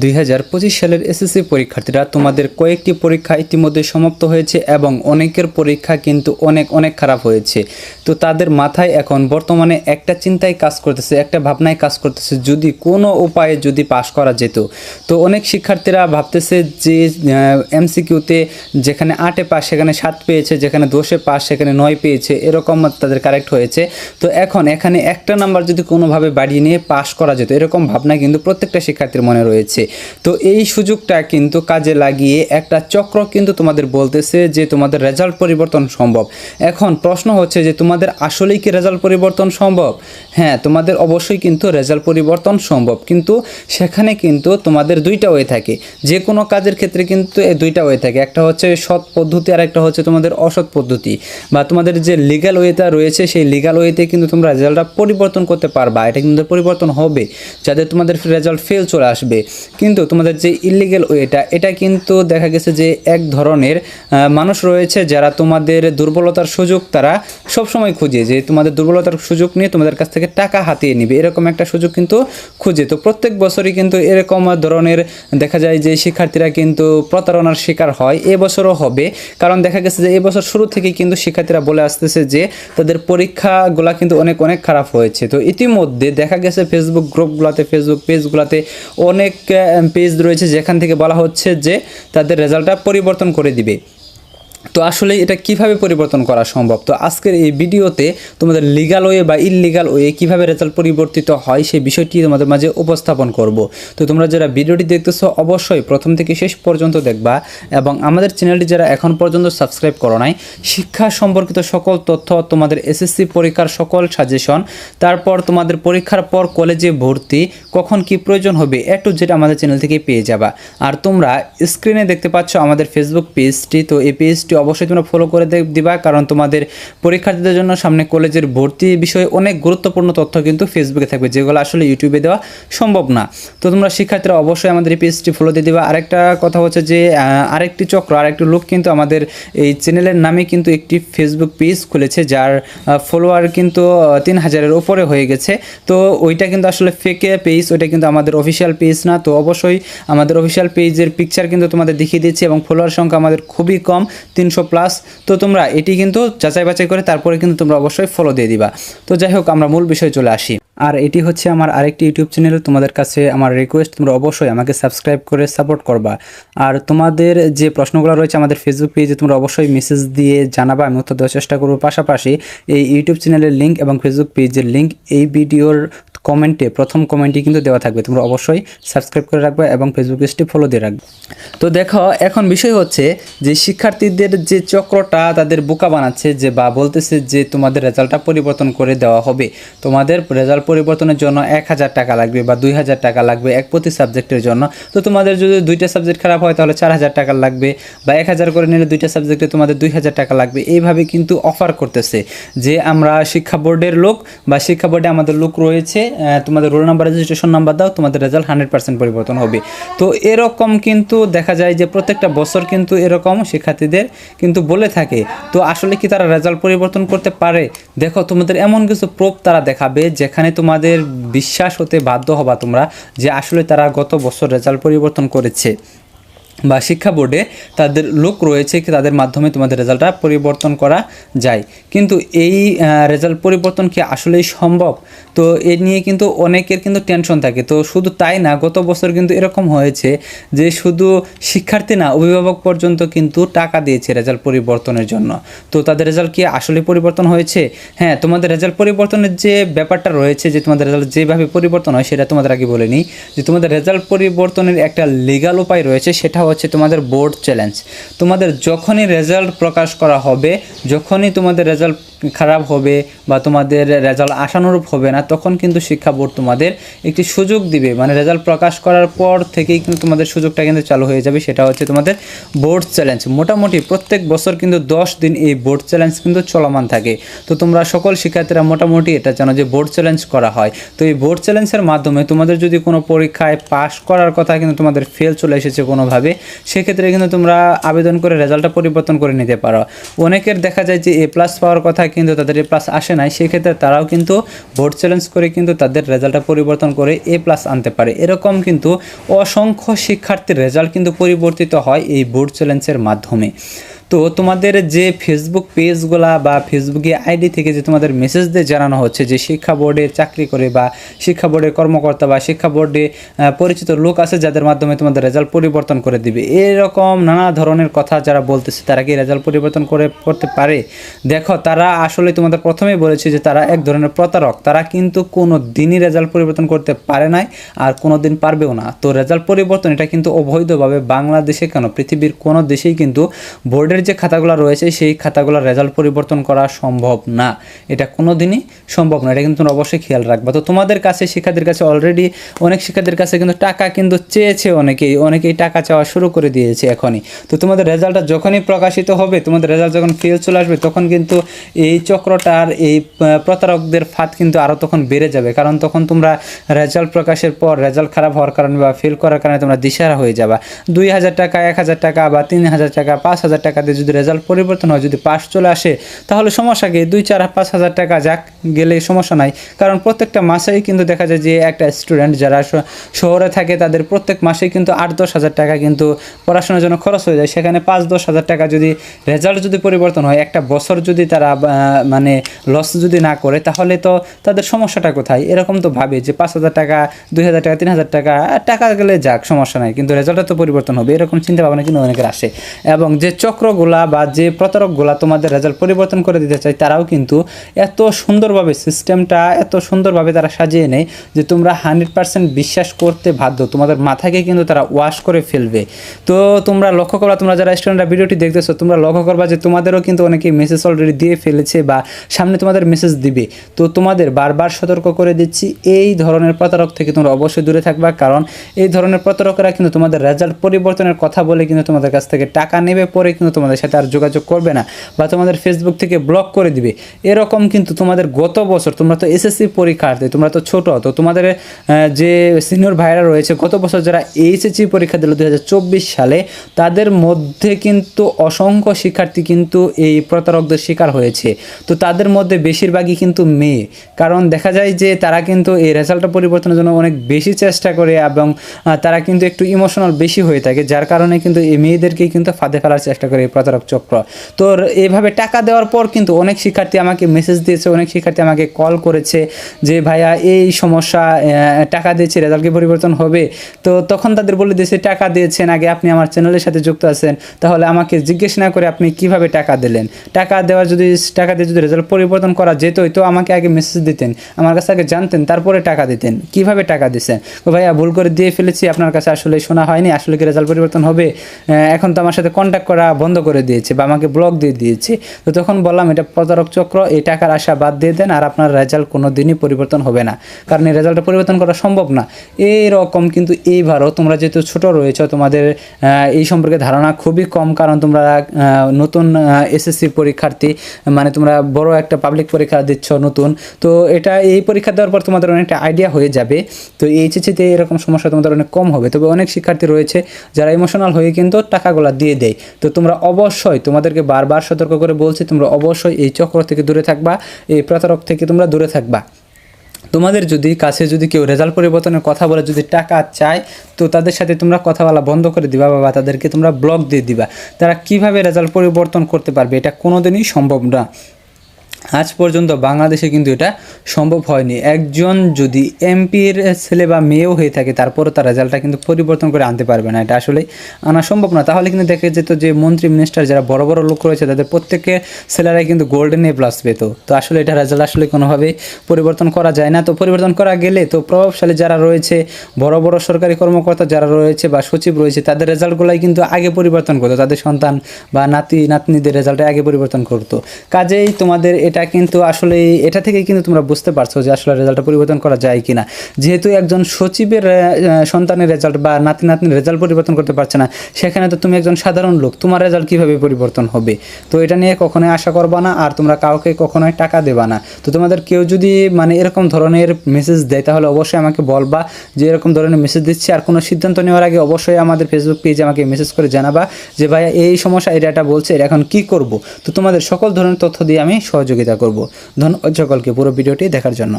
দুই হাজার পঁচিশ সালের এসএসসি পরীক্ষার্থীরা তোমাদের কয়েকটি পরীক্ষা ইতিমধ্যে সমাপ্ত হয়েছে এবং অনেকের পরীক্ষা কিন্তু অনেক অনেক খারাপ হয়েছে। তো তাদের মাথায় এখন বর্তমানে একটা চিন্তায় কাজ করতেছে, একটা ভাবনায় কাজ করতেছে, যদি কোনো উপায়ে যদি পাশ করা যেত। তো অনেক শিক্ষার্থীরা ভাবতেছে যে এমসিকিউতে যেখানে আটে পাস সেখানে সাত পেয়েছে, যেখানে দোষে পাস সেখানে নয় পেয়েছে, এরকম তাদের কারেক্ট হয়েছে। তো এখন এখানে একটা নাম্বার যদি কোনোভাবে বাড়িয়ে নিয়ে পাশ করা যেত, এরকম ভাবনা কিন্তু প্রত্যেকটা শিক্ষার্থীর মনে রয়েছে। তো এই সুযোগটা কিন্তু কাজে লাগিয়ে একটা চক্র কিন্তু তোমাদের বলতেছে যে তোমাদের রেজাল্ট পরিবর্তন সম্ভব। এখন প্রশ্ন হচ্ছে যে তোমাদের আসলেই কি রেজাল্ট পরিবর্তন সম্ভব? হ্যাঁ তোমাদের অবশ্যই কিন্তু রেজাল্ট পরিবর্তন সম্ভব। কিন্তু সেখানে কিন্তু তোমাদের দুইটা ওয়ে থাকে। যে কোনো কাজের ক্ষেত্রে কিন্তু এই দুইটা ওয়ে থাকে। একটা হচ্ছে সৎ পদ্ধতি, আর একটা হচ্ছে তোমাদের অসৎ পদ্ধতি। বা তোমাদের যে লিগ্যাল ওয়েটা রয়েছে, সেই লিগ্যাল ওয়েতে কিন্তু তোমরা রেজাল্টটা পরিবর্তন করতে পারবা। এটা কিন্তু পরিবর্তন হবে, যাতে তোমাদের রেজাল্ট ফেল চলে আসবে। কিন্তু তোমাদের যে ইলিগেল ওয়েটা এটা কিন্তু দেখা গেছে যে এক ধরনের মানুষ রয়েছে যারা তোমাদের দুর্বলতার সুযোগ তারা সবসময় খুঁজে, যে তোমাদের দুর্বলতার সুযোগ নিয়ে তোমাদের কাছ থেকে টাকা হাতিয়ে নিবে। এরকম একটা সুযোগ কিন্তু খুঁজে। তো প্রত্যেক বছরই কিন্তু এরকম ধরনের দেখা যায় যে শিক্ষার্থীরা কিন্তু প্রতারণার শিকার হয়। এবছরও হবে। কারণ দেখা গেছে যে এবছর শুরু থেকেই কিন্তু শিক্ষার্থীরা বলে আসতেছে যে তাদের পরীক্ষাগুলা কিন্তু অনেক অনেক খারাপ হয়েছে। তো ইতিমধ্যে দেখা গেছে ফেসবুক গ্রুপগুলোতে ফেসবুক পেজগুলোতে অনেক পেজ রয়েছে যেখান থেকে বলা হচ্ছে যে তাদের রেজাল্টটা পরিবর্তন করে দিবে। তো আসলে এটা কীভাবে পরিবর্তন করা সম্ভব? তো আজকের এই ভিডিওতে তোমাদের লিগাল ওয়ে বা ইললিগাল ওয়ে কীভাবে রেজাল্ট পরিবর্তিত হয় সেই বিষয়টি তোমাদের মাঝে উপস্থাপন করব। তো তোমরা যারা ভিডিওটি দেখতেছো, অবশ্যই প্রথম থেকে শেষ পর্যন্ত দেখবা এবং আমাদের চ্যানেলটি যারা এখন পর্যন্ত সাবস্ক্রাইব করো নাই, শিক্ষা সম্পর্কিত সকল তথ্য, তোমাদের এসএসসি পরীক্ষার সকল সাজেশন তারপর তোমাদের পরীক্ষার পর কলেজে ভর্তি, কখন কি প্রয়োজন হবে এ টু জেড আমাদের চ্যানেল থেকে পেয়ে যাবা। আর তোমরা স্ক্রিনে দেখতে পাচ্ছ আমাদের ফেসবুক পেজটি তো এই পেজটি অবশ্যই তোমরা ফলো করে দিবা, কারণ তোমাদের পরীক্ষার্থীদের জন্য সামনে কলেজের ভর্তি বিষয়ে অনেক গুরুত্বপূর্ণ তথ্য কিন্তু ফেসবুকে থাকবে, যেগুলো আসলে ইউটিউবে দেওয়া সম্ভব না। তো তোমরা শিক্ষার্থীরা অবশ্যই আমাদের এই পেজটি ফলো দিয়ে দিবা। আরেকটা কথা হচ্ছে যে আরেকটি চক্র, আরেকটি লোক কিন্তু আমাদের এই চ্যানেলের নামে কিন্তু একটি ফেসবুক পেজ খুলেছে, যার ফলোয়ার কিন্তু তিন হাজারের উপরে হয়ে গেছে। তো ওইটা কিন্তু আসলে ফেকে পেজ ওইটা কিন্তু আমাদের অফিসিয়াল পেজ না। তো অবশ্যই আমাদের অফিসিয়াল পেজের পিকচার কিন্তু তোমাদের দেখিয়ে দিচ্ছি এবং ফলোয়ার সংখ্যা আমাদের খুবই কম তিনশো প্লাস তো তোমরা এটি কিন্তু যাচাই বাছাই করে তারপরে কিন্তু তোমরা অবশ্যই ফলো দিয়ে দিবা। তো যাই হোক, আমরা মূল বিষয়ে চলে আসি। আর এটি হচ্ছে আমার আরেকটি ইউটিউব চ্যানেল তোমাদের কাছে আমার রিকোয়েস্ট তোমরা অবশ্যই আমাকে সাবস্ক্রাইব করে সাপোর্ট করবা। আর তোমাদের যে প্রশ্নগুলো রয়েছে আমাদের ফেসবুক পেজে তোমরা অবশ্যই মেসেজ দিয়ে জানাবা, আমি উত্তর দেওয়ার চেষ্টা করব। পাশাপাশি এই ইউটিউব চ্যানেলের লিঙ্ক এবং ফেসবুক পেজের লিঙ্ক এই ভিডিওর কমেন্টে, প্রথম কমেন্টই কিন্তু দেওয়া থাকবে। তোমরা অবশ্যই সাবস্ক্রাইব করে রাখবে এবং ফেসবুক পেজটি ফলো দিয়ে রাখবে। তো দেখো, এখন বিষয় হচ্ছে যে শিক্ষার্থীদের যে চক্রটা তাদের বোকা বানাচ্ছে, যে বা বলতেছে যে তোমাদের রেজাল্টটা পরিবর্তন করে দেওয়া হবে। তোমাদের রেজাল্ট পরিবর্তনের জন্য এক হাজার টাকা লাগবে বা দুই হাজার টাকা লাগবে এক প্রতি সাবজেক্টের জন্য। তো তোমাদের যদি দুইটা সাবজেক্ট খারাপ হয়, তাহলে চার হাজার টাকা লাগবে বা এক হাজার করে নিলে দুইটা সাবজেক্টে তোমাদের দুই হাজার টাকা লাগবে। এইভাবে কিন্তু অফার করতেছে যে আমরা শিক্ষা বোর্ডের লোক বা শিক্ষা বোর্ডে আমাদের লোক রয়েছে তোমাদের রোল নাম্বার রেজিস্ট্রেশন নাম্বার দাও, তোমাদের রেজাল্ট হান্ড্রেড পার্সেন্ট পরিবর্তন হবে। তো এরকম কিন্তু দেখা যায় যে প্রত্যেকটা বছর কিন্তু এরকম শিক্ষার্থীদের কিন্তু বলে থাকে। তো আসলে কি তারা রেজাল্ট পরিবর্তন করতে পারে? দেখো, তোমাদের এমন কিছু প্রোপ তারা দেখাবে যেখানে তোমাদের বিশ্বাস হতে বাধ্য হবা তোমরা যে আসলে তারা গত বছর রেজাল্ট পরিবর্তন করেছে। বা শিক্ষা বোর্ডে তাদের লোক রয়েছে কি তাদের মাধ্যমে তোমাদের রেজাল্টটা পরিবর্তন করা যায়। কিন্তু এই রেজাল্ট পরিবর্তন কি আসলেই সম্ভব? তো এ নিয়ে কিন্তু অনেকের কিন্তু টেনশন থাকে। তো শুধু তাই না, গত বছর কিন্তু এরকম হয়েছে যে শুধু শিক্ষার্থী না, অভিভাবক পর্যন্ত কিন্তু টাকা দিয়েছে রেজাল্ট পরিবর্তনের জন্য। তো তাদের রেজাল্ট কি আসলে পরিবর্তন হয়েছে? হ্যাঁ তোমাদের রেজাল্ট পরিবর্তনের যে ব্যাপারটা রয়েছে, যে তোমাদের রেজাল্ট যেভাবে পরিবর্তন হয়, সেটা তোমাদের আগে বলে নিই। যে তোমাদের রেজাল্ট পরিবর্তনের একটা লিগাল উপায় রয়েছে, সেটা হচ্ছে তোমাদের বোর্ড চ্যালেঞ্জ তোমাদের যখনই রেজাল্ট প্রকাশ করা হবে, যখনই তোমাদের রেজাল্ট al খারাপ হবে বা তোমাদের রেজাল্ট আশানুরূপ হবে না, তখন কিন্তু শিক্ষা বোর্ড তোমাদের একটি সুযোগ দিবে। মানে রেজাল্ট প্রকাশ করার পর থেকেই কিন্তু তোমাদের সুযোগটা কিন্তু চালু হয়ে যাবে। সেটা হচ্ছে তোমাদের বোর্ড চ্যালেঞ্জ মোটামুটি প্রত্যেক বছর কিন্তু দশ দিন এই বোর্ড চ্যালেঞ্জ কিন্তু চলমান থাকে। তো তোমরা সকল শিক্ষার্থীরা মোটামুটি এটা জানো যে বোর্ড চ্যালেঞ্জ করা হয়। তো এই বোর্ড চ্যালেঞ্জের মাধ্যমে তোমাদের যদি কোনো পরীক্ষায় পাশ করার কথা কিন্তু তোমাদের ফেল চলে এসেছে কোনোভাবে, সেক্ষেত্রে কিন্তু তোমরা আবেদন করে রেজাল্টটা পরিবর্তন করে নিতে পারো। অনেকের দেখা যায় যে এ প্লাস পাওয়ার কথা কিন্তু তাদের এ প্লাস আসে নাই, সেক্ষেত্রে তারাও কিন্তু ভোট চ্যালেঞ্জ করে কিন্তু তাদের রেজাল্টটা পরিবর্তন করে এ প্লাস আনতে পারে। এরকম কিন্তু অসংখ্য শিক্ষার্থীর রেজাল্ট কিন্তু পরিবর্তিত হয় এই ভোট চ্যালেঞ্জের মাধ্যমে। তো তোমাদের যে ফেসবুক পেজগুলা বা ফেসবুকে আইডি থেকে যে তোমাদের মেসেজ দিয়ে জানানো হচ্ছে যে শিক্ষা বোর্ডে চাকরি করে বা শিক্ষা বোর্ডের কর্মকর্তা বা শিক্ষা বোর্ডে পরিচিত লোক আছে যাদের মাধ্যমে তোমাদের রেজাল্ট পরিবর্তন করে দিবে। এরকম নানা ধরনের কথা যারা বলতেছে, তারা কি রেজাল্ট পরিবর্তন করে, করতে পারে? দেখো, তারা আসলে তোমাদের প্রথমেই বলেছে যে তারা এক ধরনের প্রতারক। তারা কিন্তু কোনো দিনই রেজাল্ট পরিবর্তন করতে পারে নাই আর কোনো দিন পারবেও না। তো রেজাল্ট পরিবর্তন এটা কিন্তু অবৈধভাবে বাংলাদেশে কেন? পৃথিবীর কোনো দেশেই কিন্তু বোর্ডের যে খাতাগুলো রয়েছে, সেই খাতাগুলোর রেজাল্ট পরিবর্তন করা সম্ভব না। এটা কোনো দিনই সম্ভব না। এটা কিন্তু তোমরা অবশ্যই খেয়াল রাখবা। তো তোমাদের কাছে শিক্ষার্থীর কাছে অলরেডি অনেক শিক্ষার্থীর কাছে কিন্তু টাকা কিন্তু চেয়েছে অনেকেই। অনেকেই টাকা চাওয়া শুরু করে দিয়েছে এখনই। তো তোমাদের রেজাল্টটা যখনই প্রকাশিত হবে, তোমাদের রেজাল্ট যখন ফেল চলে আসবে, তখন কিন্তু এই চক্রটার এই প্রতারকদের ফাঁদ কিন্তু আরও তখন বেড়ে যাবে। কারণ তখন তোমরা রেজাল্ট প্রকাশের পর রেজাল্ট খারাপ হওয়ার কারণে বা ফেল করার কারণে তোমরা দিশারা হয়ে যাবা। দুই হাজার টাকা, এক হাজার টাকা বা তিন হাজার টাকা, পাঁচ হাজার টাকা দিয়ে যদি রেজাল্ট পরিবর্তন হয়, যদি পাস চলে আসে, তাহলে সমস্যা কি? দুই চার, পাঁচ হাজার টাকা যাক গেলে সমস্যা নাই। কারণ প্রত্যেকটা মাসেই কিন্তু দেখা যায় যে একটা স্টুডেন্ট যারা শহরে থাকে, তাদের প্রত্যেক মাসেই কিন্তু আট, দশ হাজার টাকা কিন্তু পড়াশোনার জন্য খরচ হয়ে যায়। সেখানে পাঁচ, দশ হাজার টাকা যদি রেজাল্ট যদি পরিবর্তন হয়, একটা বছর যদি তারা মানে লস যদি না করে, তাহলে তো তাদের সমস্যাটা কোথায়? এরকম তো ভাবে যে পাঁচ হাজার টাকা, দুই হাজার টাকা, তিন হাজার টাকা টাকা গেলে যাক, সমস্যা নাই। কিন্তু রেজাল্টটা তো পরিবর্তন হবে, এরকম চিন্তা ভাবনা কিন্তু অনেকের আসে। এবং যে চক্রগুলা বা যে প্রতারকগুলা তোমাদের রেজাল্ট পরিবর্তন করে দিতে চায়, তারাও কিন্তু এত সুন্দরভাবে সিস্টেমটা এত সুন্দরভাবে তারা সাজিয়ে নেয় যে তোমরা হান্ড্রেড পার্সেন্ট বিশ্বাস করতে বাধ্য। তোমাদের মাথাকে কিন্তু তারা ওয়াশ করে ফেলবে। তো তোমরা লক্ষ্য করবা, তোমরা যারা স্টুডেন্টরা ভিডিওটি দেখতেছো, তোমরা লক্ষ্য করবা যে তোমাদেরও কিন্তু অনেকে মেসেজ অলরেডি দিয়ে ফেলেছে বা সামনে তোমাদের মেসেজ দিবে। তো তোমাদের বারবার সতর্ক করে দিচ্ছি, এই ধরনের প্রতারক থেকে তোমরা অবশ্যই দূরে থাকবা, কারণ এই ধরনের প্রতারকরা কিন্তু তোমাদের রেজাল্ট পরিবর্তনের কথা বলে কিন্তু তোমাদের কাছ থেকে টাকা নেবে পরে কিন্তু তোমাদের সাথে আর যোগাযোগ করবে না বা তোমাদের ফেসবুক থেকে ব্লক করে দিবে। এরকম কিন্তু তোমাদের গত বছর তোমরা তো এসএসসি পরীক্ষার্থী তোমরা তো ছোট, তো তোমাদের যে সিনিয়র ভাইরা রয়েছে, গত বছর যারা এইচএসসি পরীক্ষা দিল দু হাজার চব্বিশ সালে, তাদের মধ্যে কিন্তু অসংখ্য শিক্ষার্থী কিন্তু এই প্রতারকদের শিকার হয়েছে। তো তাদের মধ্যে বেশিরভাগই কিন্তু মেয়ে। কারণ দেখা যায় যে তারা কিন্তু এই রেজাল্টটা পরিবর্তনের জন্য অনেক বেশি চেষ্টা করে এবং তারা কিন্তু একটু ইমোশনাল বেশি হয়ে থাকে, যার কারণে কিন্তু এই মেয়েদেরকেই কিন্তু ফাঁদে ফেলার চেষ্টা করে। প্রতারক চক্র। তো এইভাবে টাকা দেওয়ার পর কিন্তু অনেক শিক্ষার্থী আমাকে মেসেজ দিয়েছে, অনেক শিক্ষার্থী আমাকে কল করেছে যে, ভাইয়া, এই সমস্যা টাকা দিয়েছে রেজাল্ট কি পরিবর্তন হবে? তো তখন তাদের বলে দিয়েছে, টাকা দিয়েছেন, আগে আপনি আমার চ্যানেলের সাথে যুক্ত আছেন। তাহলে আমাকে জিজ্ঞেস না করে আপনি কীভাবে টাকা দিলেন? টাকা দেওয়ার যদি, টাকা দিয়ে যদি রেজাল্ট পরিবর্তন করা যেতই, তো আমাকে আগে মেসেজ দিতেন, আমার কাছে আগে জানতেন, তারপরে টাকা দিতেন। কীভাবে টাকা দিচ্ছেন ভাইয়া, ভুল করে দিয়ে ফেলেছি, আপনার কাছে আসলে শোনা হয়নি, আসলে কি রেজাল্ট পরিবর্তন হবে? এখন তো আমার সাথে কন্ট্যাক্ট করা বন্ধ করে দিয়েছে বা আমাকে ব্লক দিয়ে দিয়েছে, তো তখন বললাম, এটা প্রতারক চক্র, এই টাকার আশা বাদ দিয়ে দেন আর আপনার রেজাল্ট কোনো দিনই পরিবর্তন হবে না। কারণ এই রেজাল্টটা পরিবর্তন করা সম্ভব না। এইরকম কিন্তু এইবারও তোমরা যেহেতু ছোট রয়েছো, তোমাদের এই সম্পর্কে ধারণা খুবই কম, কারণ তোমরা নতুন এসএসসি পরীক্ষার্থী মানে তোমরা বড় একটা পাবলিক পরীক্ষা দিচ্ছ নতুন, তো এটা এই পরীক্ষা দেওয়ার পর তোমাদের অনেকটা আইডিয়া হয়ে যাবে। তো এইচএসিতে এরকম সমস্যা তোমাদের অনেক কম হবে। তবে অনেক শিক্ষার্থী রয়েছে যারা ইমোশনাল হয়ে কিন্তু টাকাগুলো দিয়ে দেয়। তো তোমরা অবশ্যই তোমাদেরকে বারবার সতর্ক করে বলছি, তোমরা অবশ্যই এই চক্র থেকে দূরে থাকবা, এই প্রতারক থেকে তোমরা দূরে থাকবা। তোমাদের যদি কাছে যদি কেউ রেজাল্ট পরিবর্তনের কথা বলে, যদি টাকা চায়, তো তাদের সাথে তোমরা কথা বলা বন্ধ করে দিবা বা তাদেরকে তোমরা ব্লক দিয়ে দিবা। তারা কীভাবে রেজাল্ট পরিবর্তন করতে পারবে, এটা কোনোদিনই সম্ভব না। আজ পর্যন্ত বাংলাদেশে কিন্তু এটা সম্ভব হয়নি। একজন যদি এমপির ছেলে বা মেয়েও হয়ে থাকে, তারপরও তার রেজাল্টটা কিন্তু পরিবর্তন করে আনতে পারবে না। এটা আসলে আনা সম্ভব না। তাহলে কিন্তু দেখা যেত যে মন্ত্রী মিনিস্টার যারা বড় বড় লোক রয়েছে, তাদের প্রত্যেকের ছেলেরাই কিন্তু গোল্ডেন এ প্লাস পেত। তো আসলে এটা রেজাল্ট আসলে কোনোভাবে পরিবর্তন করা যায় না। তো পরিবর্তন করা গেলে তো প্রভাবশালী যারা রয়েছে, বড় বড় সরকারি কর্মকর্তা যারা রয়েছে বা সচিব রয়েছে, তাদের রেজাল্টগুলাই কিন্তু আগে পরিবর্তন করতো। তাদের সন্তান বা নাতি, নাতনিদের রেজাল্টে আগে পরিবর্তন করতো। কাজেই তোমাদের এটা কিন্তু আসলে এটা থেকে কিন্তু তোমরা বুঝতে পারছ যে আসলে রেজাল্টটা পরিবর্তন করা যায় কিনা। যেহেতু একজন সচিবের সন্তানের রেজাল্ট বা নাতি নাতনির রেজাল্ট পরিবর্তন করতে পারছে না, সেখানে তো তুমি একজন সাধারণ লোক, তোমার রেজাল্ট কীভাবে পরিবর্তন হবে? তো এটা নিয়ে কখনোই আশা করবা না আর তোমরা কাউকে কখনোই টাকা দেবা না। তো তোমাদের কেউ যদি মানে এরকম ধরনের মেসেজ দেয়, তাহলে অবশ্যই আমাকে বলবা যে এরকম ধরনের মেসেজ দিচ্ছে। আর কোনো সিদ্ধান্ত নেওয়ার আগে অবশ্যই আমাদের ফেসবুক পেজে আমাকে মেসেজ করে জানাবা যে, ভাইয়া, এই সমস্যা এটা এটা বলছে এটা এখন কি করব? তো তোমাদের সকল ধরনের তথ্য দিয়ে আমি সহযোগিতা সহযোগিতা করব। ধন্যবাদ সকলকে পুরো ভিডিওটি দেখার জন্য।